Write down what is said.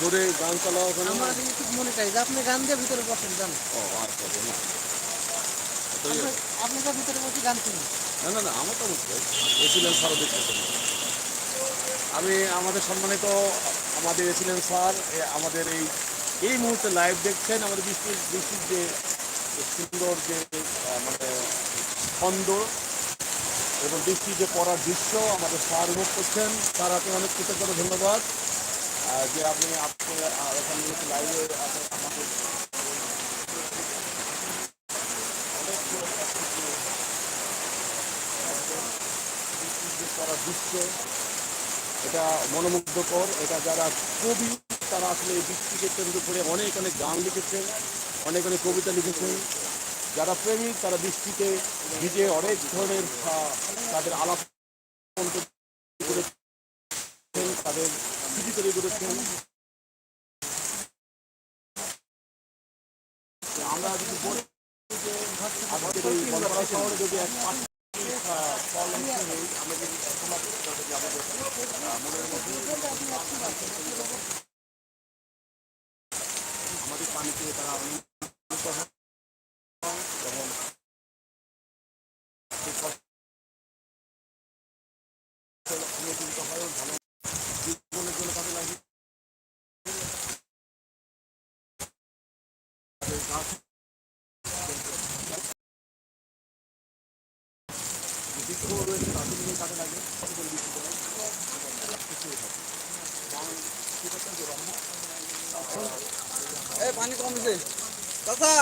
জোরে গান চালাও ওখানে। আমার ইউটিউব মনিটাইজ আপনি গান দিয়ে ভিতরে বসেন জান ও আচ্ছা না আপনি- তো ভিতরে বসে গান শুনুন। না না না আমার তো এসিলেন স্যারও দেখতেছেন আমি আমাদের সম্মানিত আমাদের এসিলেন স্যার আমাদের এই এই মুহূর্তে লাইভ দেখছেন আমাদের বৃষ্টির বৃষ্টির যে সুন্দর যে মানে ছন্দ এবং বৃষ্টির যে পড়ার দৃশ্য আমাদের স্যার উপভোগ করছেন। তার আপনি অনেক কৃতজ্ঞতা ধন্যবাদ। যে আপনি আপনি আহ, এখানে লাইভে করা দৃশ্য এটা মনোমুগ্ধকর। এটা যারা কবি তারা আসলে এই বৃষ্টিকে কেন্দ্র করে অনেক অনেক গান লিখেছেন অনেক অনেক কবিতা লিখেছেন। যারা প্রেমিক তারা বৃষ্টিকে ভিজে অনেক ধরনের তাদের আলাপ করেছেন তাদের যদি বলি যে আমাদের এই বনপাড়া শহরে যদি এক তারা এবং হয় ভালো জীবনের জন্য কাজে লাগে তাদের গাছ বৃক্ষ রয়েছে তাদের নিয়ে কাজে লাগে পানি কমছে। চাচা